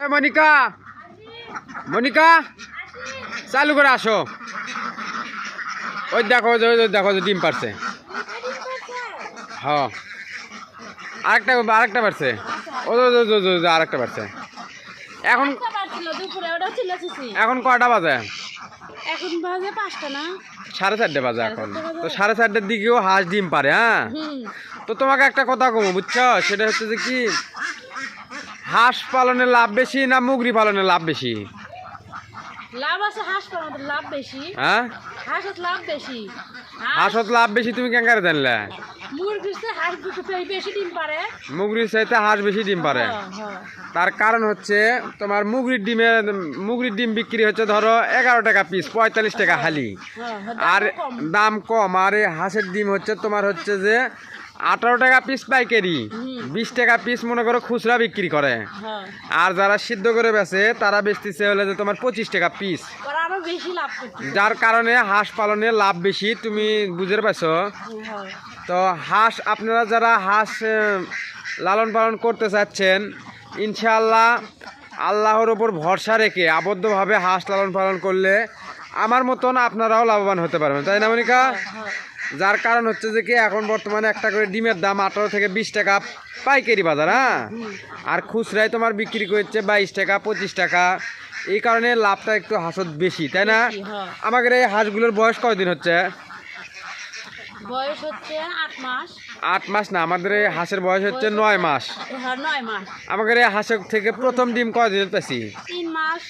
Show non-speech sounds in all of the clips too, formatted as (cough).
মনিকা। মনিকা চালু করে আসো। ওই দেখো দেখো যে ডিম পারছে হ্যাঁ। আরেকটা আরেকটা পারছে ও আরেকটা পারছে এখন এখন কয়টা বাজে? এখন বাজে পাঁচটা না? সাড়ে চারটে বাজে এখন। তো সাড়ে চারটের দিকেও হাঁস ডিম পারে হ্যাঁ? তো তোমাকে একটা কথা কমো বুঝছ? সেটা হচ্ছে যে কি হাঁস পালনে লাভ বেশি না মুগরি পালনে লাভ বেশি? লাভ আছে হাঁস পালনের লাভ বেশি। হ্যাঁ? হাঁসের লাভ বেশি। হাঁসত লাভ বেশি তুমি জানলে? মুরগিতে হাঁস বেশি ডিম পারে। মুগরির চাইতে হাঁস বেশি ডিম পারে। হ্যাঁ, হ্যাঁ। তার কারণ হচ্ছে তোমার মুগরির ডিমের মুগরির ডিম বিক্রি হচ্ছে ধরো এগারো টাকা পিস পঁয়তাল্লিশ টাকা হালি। হ্যাঁ, আর দাম কম। আর হাঁসের ডিম হচ্ছে তোমার হচ্ছে যে আঠারো টাকা পিস পাইকারি বিশ টাকা পিস মনে করো খুচরা বিক্রি করে। হ্যাঁ। আর যারা সিদ্ধ করে বেচে তারা বেচতেছে হলে যে তোমার পঁচিশ টাকা পিস যার কারণে হাঁস পালনে লাভ বেশি তুমি বুঝতে পারছ হ্যাঁ। তো হাঁস আপনারা যারা হাঁস লালন পালন করতে চাচ্ছেন ইনশাআল্লাহ আল্লাহর ওপর ভরসা রেখে আবদ্ধভাবে হাঁস লালন পালন করলে আমার মতন আপনারাও লাভবান হতে পারবেন। তাই না মনিকা? যার কারণ হচ্ছে যে কি এখন বর্তমানে একটা করে ডিমের দাম আঠারো থেকে বিশ টাকা পাইকারি বাজার হ্যাঁ? আর খুচরায় তোমার বিক্রি করছে বাইশ টাকা পঁচিশ টাকা। এই কারণে লাভটা একটু হাঁসত বেশি তাই না? হ্যাঁ। আমাদের এই হাঁসগুলোর বয়স কয়দিন হচ্ছে? বয়স হচ্ছে আট মাস। আট মাস না আমাদের এই হাঁসের বয়স হচ্ছে নয় মাস। হ্যাঁ নয় মাস। আমাদের এই হাঁসের থেকে প্রথম ডিম কয়দিন পেয়েছি? তিন মাস।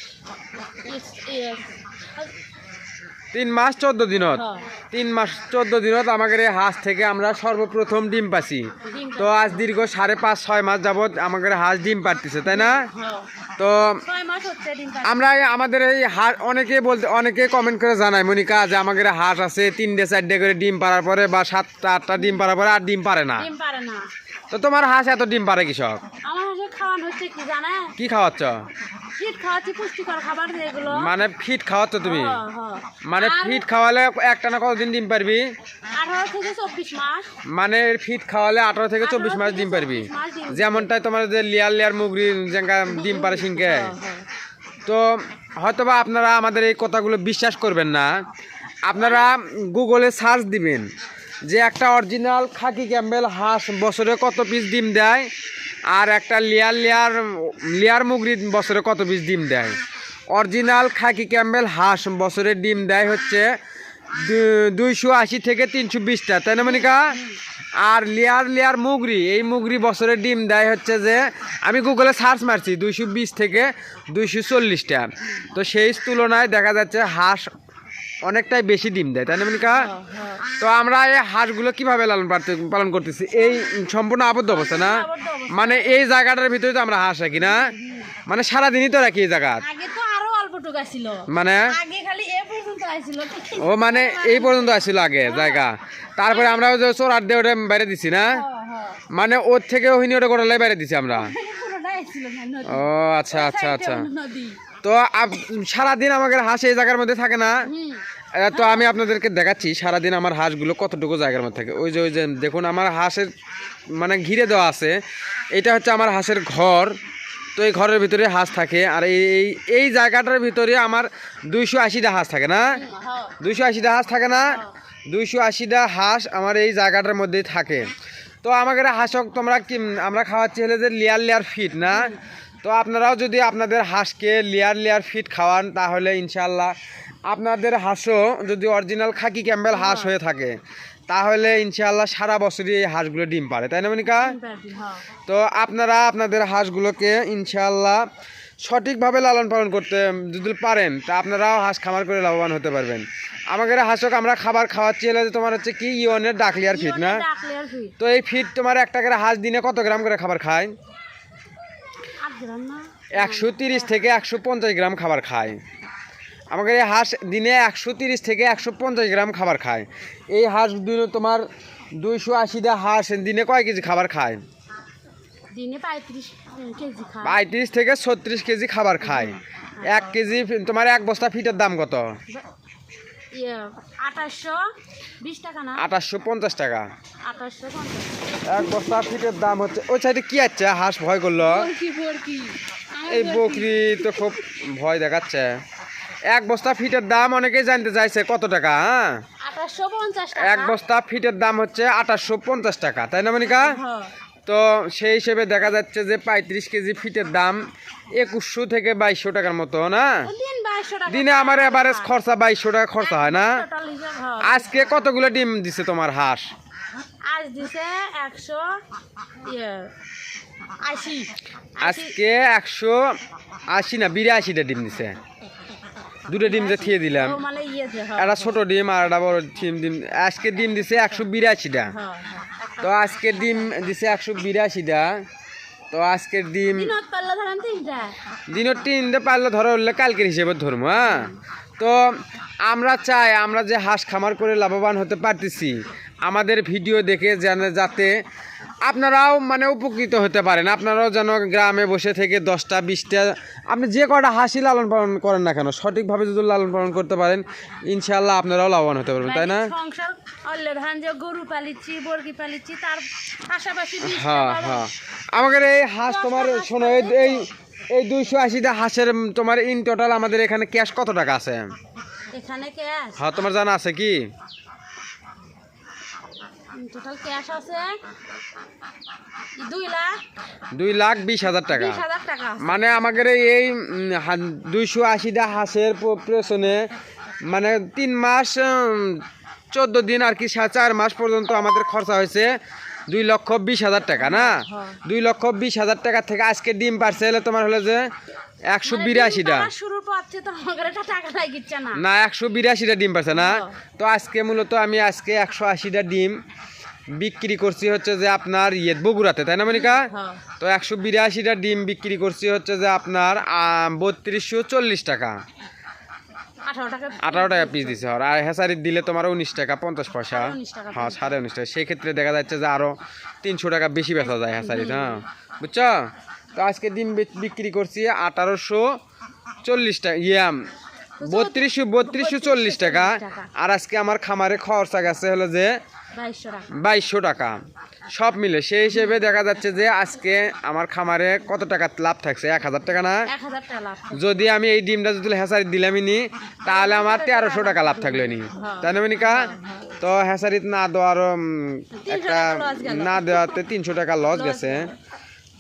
ইস- তিন মাস চোদ্দ দিনত। হ্যাঁ। তিন মাস চোদ্দ দিনত আমাদের এই হাঁস থেকে আমরা সর্বপ্রথম ডিম পাচ্ছি। তো আজ দীর্ঘ সাড়ে পাঁচ ছয় মাস যাবত আমাদের হাঁস ডিম পারতেছে তাই না? হ্যাঁ। তো। আমরা আমাদের এই হাঁস অনেকে বলতে অনেকে কমেন্ট করে জানায় মনিকা যে আমাদের হাঁস আছে তিনটে চারটে করে ডিম পারার পরে বা সাতটা আটটা ডিম পারার পরে আর ডিম পারে না। তো তোমার হাঁস এত ডিম পারে কৃষক? আমার হাঁসে খাওয়ানো হচ্ছে কি জানে? কি খাওয়াচ্ছ? ফিট খাওয়াচ্ছি পুষ্টিকর খাবার যেগুলো মানে ফিট খাওয়াচ্ছ তুমি। মানে ফিট খাওয়ালে একটা না কতদিন ডিম পারবি? আঠারো থেকে চব্বিশ মাস। মানে ফিট খাওয়ালে আঠারো থেকে চব্বিশ মাস ডিম পারবি। 24 মাস যেমনটাই তোমার যে লেয়ার লেয়ার মুগরি যেঙ্গা ডিম পারে সিংকে। তো হয়তোবা আপনারা আমাদের এই কথাগুলো বিশ্বাস করবেন না। আপনারা গুগলে সার্চ দিবেন। যে একটা অরিজিনাল খাকি ক্যাম্বেল হাঁস বছরে কত পিস ডিম দেয়? আর একটা লেয়ার লেয়ার লেয়ার মুগরি বছরে কত পিস ডিম দেয়? অরিজিনাল খাকি ক্যাম্বেল হাঁস বছরে ডিম দেয় হচ্ছে দুইশো আশি থেকে তিনশো বিশটা, তাই না মনিকা? আর লেয়ার লেয়ার মুগরি, এই মুগরি বছরে ডিম দেয় হচ্ছে যে, আমি গুগলে সার্চ মারছি, দুইশো বিশ থেকে দুইশো চল্লিশটা। তো সেই তুলনায় দেখা যাচ্ছে হাঁস অনেকটাই বেশি ডিম দেয় তাই না মনিকা? হ্যাঁ। তো আমরা এই হাঁসগুলো কীভাবে লালন পালন করতেছি? এই সম্পূর্ণ আবদ্ধ অবস্থা না? মানে এই জায়গাটার ভিতরে তো আমরা হাঁস রাখি না? মানে সারাদিনই তো রাখি এই জায়গা। মানে? ও মানে এই পর্যন্ত আসছিল আগে জায়গা। তারপরে আমরা ওই যে চোরার দিয়ে ওটা বাইরে দিছি না? মানে ওর থেকে ওহিনী ওটা গোটালাই বাইরে দিছি আমরা। (laughs) ও আচ্ছা আচ্ছা আচ্ছা। তো আপ- সারাদিন আমাদের হাঁস এই জায়গার মধ্যে থাকে না। তো আমি আপনাদেরকে দেখাচ্ছি সারাদিন আমার হাঁসগুলো কতটুকু জায়গার মধ্যে থাকে। ওই যে ওই যে দেখুন আমার হাঁসের মানে ঘিরে দেওয়া আছে। এটা হচ্ছে আমার হাঁসের ঘর। তো এই ঘরের ভিতরে হাঁস থাকে। আর এই এই- জায়গাটার ভিতরে আমার দুইশো আশিটা হাঁস থাকে না? দুইশো আশিটা হাঁস থাকে না? দুইশো আশিটা হাঁস আমার এই জায়গাটার মধ্যেই থাকে। তো আমাদের হাঁসক তোমরা কি আমরা খাওয়াচ্ছি হলে যে লেয়ার লেয়ার ফিট না? তো আপনারাও যদি আপনাদের হাঁসকে লেয়ার লেয়ার ফিট খাওয়ান তাহলে ইনশাল্লাহ আপনাদের হাঁসও যদি অরিজিনাল খাকি ক্যাম্বেল হাঁস হয়ে থাকে তাহলে ইনশাল্লাহ সারা বছরই এই হাঁসগুলো ডিম পারে তাই না মনিকা? হ্যাঁ। তো আপনারা আপনাদের হাঁসগুলোকে ইনশাআল্লাহ সঠিকভাবে লালন পালন করতে যদি পারেন তা আপনারাও হাঁস খামার করে লাভবান হতে পারবেন। আমাদের হাঁসক আমরা খাবার খাওয়াচ্ছি হলে যে তোমার হচ্ছে কি ইয়নের ডাকলিয়ার ফিট না? তো এই ফিট তোমার একটা করে হাঁস দিনে কত গ্রাম করে খাবার খায়? একশো তিরিশ থেকে একশো পঞ্চাশ গ্রাম খাবার খায়। আমাদের এই হাঁস দিনে একশো তিরিশ থেকে একশো পঞ্চাশ গ্রাম খাবার খায়। এই হাঁস দিনে তোমার দুইশো আশিটা হাঁস দিনে কয় কেজি খাবার খায়? দিনে পঁয়ত্রিশ থেকে ছত্রিশ কেজি খাবার খায়। এক কেজি তোমার এক বস্তা ফিটের দাম কত? আঠাশশো না? আঠাশশো পঞ্চাশ টাকা। এক বস্তা ফিটের দাম হচ্ছে ওই সাইডে কি আছে? হাঁস ভয় করল। এই বকরি তো খুব ভয় দেখাচ্ছে। এক বস্তা ফিটের দাম অনেকেই জানতে চাইছে কত টাকা হ্যাঁ? এক বস্তা ফিটের দাম হচ্ছে আঠাশশো পঞ্চাশ টাকা তাই না মনিকা? হ্যাঁ। তো সেই হিসেবে দেখা যাচ্ছে যে পঁয়ত্রিশ কেজি ফিটের দাম একুশশো থেকে বাইশশো টাকার মতো না? দিন আমার এভারেজ খরচা বাইশশো টাকা খরচা হয় না। আজকে কতগুলো ডিম দিছে তোমার হাঁস? আজ দিছে একশো ইয়ে আজকে একশো আশি না বিরাশিটা ডিম দিছে। দুটো ডিম থিয়ে দিলাম। মানে একটা ছোট ডিম আর একটা বড় ডিম ডিম আজকে ডিম দিছে একশো বিরাশিটা। তো আজকের ডিম দিছে একশো বিরাশিটা তো আজকের ডিম দিনের তিনটে। পারলে ধরো উঠলে কালকের হিসেবে ধরবো হ্যাঁ? তো আমরা চাই আমরা যে হাঁস খামার করে লাভবান হতে পারতেছি আমাদের ভিডিও দেখে যেন যাতে আপনারাও মানে উপকৃত হতে পারেন। আপনারাও যেন গ্রামে বসে থেকে দশটা বিশটা আপনি যে কটা হাসি লালন পালন করেন না কেন সঠিকভাবে যদি লালন পালন করতে পারেন ইনশাল্লাহ আপনারাও লাভবান হতে পারবেন তাই না? সংসার ধান যে গরু পালিচ্ছি বর্গি পালিচ্ছি তার পাশাপাশি হ্যাঁ হ্যাঁ। আমাদের এই হাঁস তোমার শোনো এই এই এই দুইশো আশিটা হাঁসের তোমার ইন টোটাল আমাদের এখানে ক্যাশ কত টাকা আছে? এখানে ক্যাশ হ্যাঁ তোমার জানা আছে কি? টোটাল ক্যাশ আছে দুই লাখ দুই লাখ বিশ হাজার টাকা। মানে আমাদের এই দুইশো আশিটা হাঁসের পেছনে মানে তিন মাস চোদ্দ দিন আর কি চার মাস পর্যন্ত আমাদের খরচা হয়েছে দুই লক্ষ বিশ হাজার টাকা না হ্যাঁ। দুই লক্ষ বিশ হাজার টাকা থেকে আজকে ডিম পারছে তোমার হলো যে একশো মানে বিরাশিটা ডিম তো টাকা লাগিচ্ছে না। না একশো বিরাশিটা ডিম পাচ্ছে না। হ্যাঁ। তো আজকে মূলত আমি আজকে একশো আশিটা ডিম বিক্রি করছি হচ্ছে যে আপনার ইয়ে বগুড়াতে তাই না মনিকা? হ্যাঁ। তো একশো বিরাশিটা ডিম বিক্রি করছি হচ্ছে যে আপনার বত্রিশশো চল্লিশ টাকা। আঠারো টাকা পিস দিছে আর হেসারি দিলে তোমার উনিশ টাকা পঞ্চাশ পয়সা। সাড়ে উনিশ টাকা হ্যাঁ সাড়ে উনিশ টাকা। সেই ক্ষেত্রে দেখা যাচ্ছে যে আরও তিনশো টাকা বেশি বেচা যায় হেসারি হ্যাঁ। বুঝছ? তো আজকে ডিম বিক্রি করছি আঠারোশো চল্লিশ টাকা ইয়াম। বত্রিশশো বত্রিশশো চল্লিশ টাকা। আর আজকে আমার খামারে খরচা গেছে হলো যে বাইশশো টাকা। সব মিলে সেই হিসেবে দেখা যাচ্ছে যে আজকে আমার খামারে কত টাকা লাভ থাকছে? এক হাজার টাকা না? যদি আমি এই ডিমটা যদি হেসারি দিলামই নি তাহলে আমার তেরোশো টাকা লাভ থাকল নি তাই না মিনিকা? তো হেসারিত না দেওয়ার একটা। না দেওয়াতে তিনশো টাকা লস গেছে।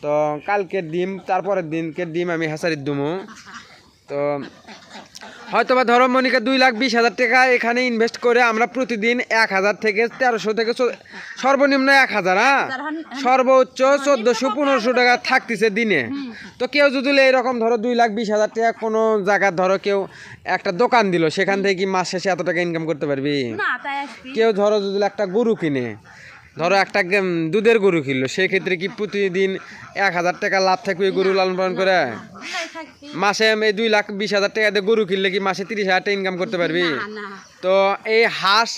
তো কালকের ডিম তারপরের দিনকে ডিম আমি হেসারিত দুমু। তো হয়তো বা ধরো মনিকা দুই লাখ বিশ হাজার টাকা এখানে ইনভেস্ট করে আমরা প্রতিদিন এক হাজার থেকে তেরোশো থেকে সর্বনিম্ন এক হাজার হ্যাঁ? সর্বোচ্চ চোদ্দোশো পনেরোশো টাকা থাকতেছে দিনে। তো কেউ যদি এইরকম ধরো দুই লাখ বিশ হাজার টাকা কোনো জায়গার ধরো কেউ একটা দোকান দিল সেখান থেকে কি মাস শেষে এত টাকা ইনকাম করতে পারবি? কেউ ধরো যদি একটা গরু কিনে ধরো একটা দুধের গরু কিনলো সেক্ষেত্রে কি প্রতিদিন এক হাজার টাকা লাভ থাকবে গরু লালন পালন করে? মাসে এই দুই লাখ বিশ হাজার টাকা দিয়ে গরু কিনলে কি মাসে তিরিশ হাজার টাকা ইনকাম করতে পারবি? তো এই হাঁস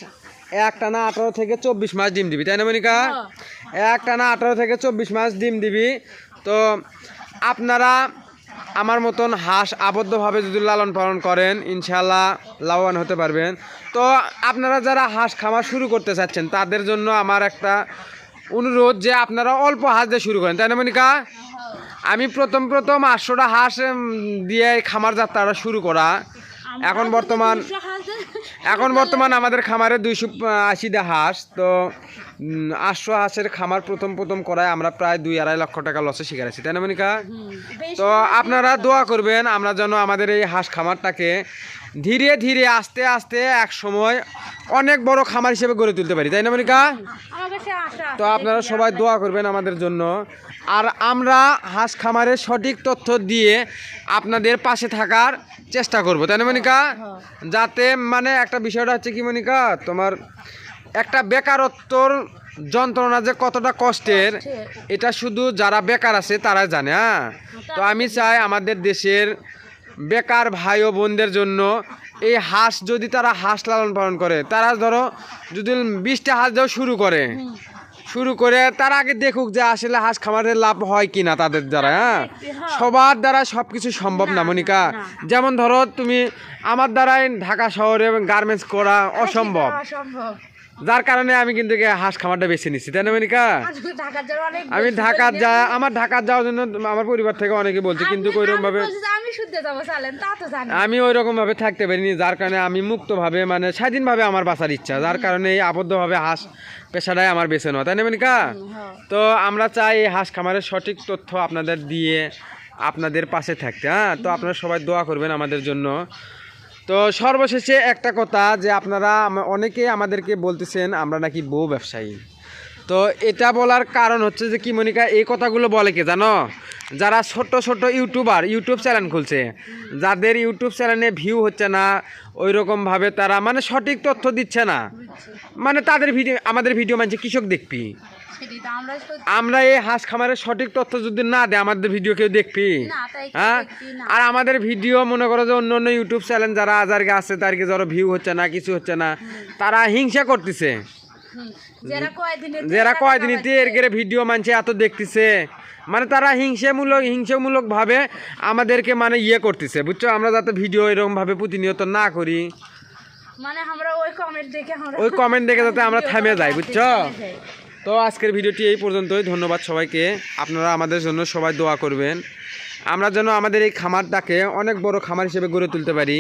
একটা না আঠারো থেকে চব্বিশ মাস ডিম দিবি তাই না মনিকা? একটা না আঠারো থেকে চব্বিশ মাস ডিম দিবি। তো আপনারা আমার মতন হাঁস আবদ্ধভাবে যদি লালন পালন করেন ইনশাল্লাহ লাভবান হতে পারবেন। তো আপনারা যারা হাঁস খামার শুরু করতে চাচ্ছেন, তাদের জন্য আমার একটা অনুরোধ যে আপনারা অল্প হাঁস দিয়ে শুরু করেন। তাই না, মনিকা? আমি প্রথম প্রথম আটশোটা হাঁস দিয়ে খামার যাত্রাটা শুরু করা। এখন বর্তমান এখন বর্তমান আমাদের খামারে দুইশো আশিটা হাঁস। তো আটশো হাঁসের খামার প্রথম প্রথম করায় আমরা প্রায় দুই আড়াই লক্ষ টাকা লসে শিকার আছি। তাই না মনিকা? তো আপনারা দোয়া করবেন আমরা যেন আমাদের এই হাঁস খামারটাকে ধীরে ধীরে আস্তে আস্তে এক সময় অনেক বড় খামার হিসেবে গড়ে তুলতে পারি। তাই না মনিকা? তো আপনারা সবাই দোয়া করবেন আমাদের জন্য। আর আমরা হাঁস খামারের সঠিক তথ্য দিয়ে আপনাদের পাশে থাকার চেষ্টা করব। তাই না মনিকা? যাতে মানে একটা বিষয়টা হচ্ছে কি মনিকা তোমার একটা বেকারত্বর যন্ত্রণা যে কতটা কষ্টের এটা শুধু যারা বেকার আছে তারা জানে হ্যাঁ? তো আমি চাই আমাদের দেশের বেকার ভাই ও বোনদের জন্য এই হাঁস যদি তারা হাঁস লালন পালন করে তারা ধরো যদি বিশটা হাঁস দেওয়া শুরু করে শুরু করে তার আগে দেখুক যে আসলে হাঁস খামারের লাভ হয় কি না তাদের দ্বারা হ্যাঁ? সবার দ্বারা সব কিছু সম্ভব না মনিকা। যেমন ধরো তুমি আমার দ্বারাই ঢাকা শহরে গার্মেন্টস করা অসম্ভব। অসম্ভব। যার কারণে আমি কিন্তু হাঁস খামারটা বেছে নিচ্ছি তাই না মনিকা? আমি ঢাকার যা আমার ঢাকার যাওয়ার জন্য আমার পরিবার থেকে অনেকে বলছে কিন্তু ওইরকম আমি ভাবে আমি ওই রকম ভাবে থাকতে পারিনি যার কারণে আমি মুক্তভাবে মানে স্বাধীনভাবে আমার বাঁচার ইচ্ছা যার কারণে এই আবদ্ধভাবে হাঁস পেশাটাই আমার বেছে নেওয়া তাই না মনিকা। তো আমরা চাই এই হাঁস খামারের সঠিক তথ্য আপনাদের দিয়ে আপনাদের পাশে থাকতে হ্যাঁ? তো আপনারা সবাই দোয়া করবেন আমাদের জন্য। তো সর্বশেষে একটা কথা যে আপনারা অনেকে আমাদেরকে বলতেছেন, আমরা নাকি বউ ব্যবসায়ী। তো এটা বলার কারণ হচ্ছে যে কি মনিকা এই কথাগুলো বলে কে, জানো? যারা ছোট ছোট ইউটিউবার ইউটিউব চ্যানেল খুলছে যাদের ইউটিউব চ্যানেলে ভিউ হচ্ছে না ওই রকমভাবে তারা মানে সঠিক তথ্য দিচ্ছে না। মানে তাদের ভিডিও আমাদের ভিডিও মানছে কৃষক দেখবি। আমরা এই হাঁস খামারের সঠিক তথ্য যদি না দেয় আমাদের ভিডিও কেউ দেখবি? হ্যাঁ? আর আমাদের ভিডিও মনে করো যে অন্য অন্য ইউটিউব চ্যানেল যারা আজারকে আছে তারকে যারা ভিউ হচ্ছে না কিছু হচ্ছে না তারা হিংসা করতেছে। যারা কয়দিনে এর ভিডিও মানছে এত দেখতেছে। মানে তারা হিংসামূলক হিংসামূলক ভাবে আমাদেরকে মানে ইয়ে করতেছে বুঝছ? আমরা যাতে ভিডিও এরকম ভাবে প্রতিনিয়ত না করি। মানে আমরা ওই কমেন্ট দেখে ওই কমেন্ট দেখে যাতে আমরা থেমে যাই বুঝছ? তো আজকের ভিডিওটি এই পর্যন্তই। ধন্যবাদ সবাইকে। আপনারা আমাদের জন্য সবাই দোয়া করবেন। আমরা যেন আমাদের এই খামারটাকে অনেক বড় খামার হিসেবে গড়ে তুলতে পারি।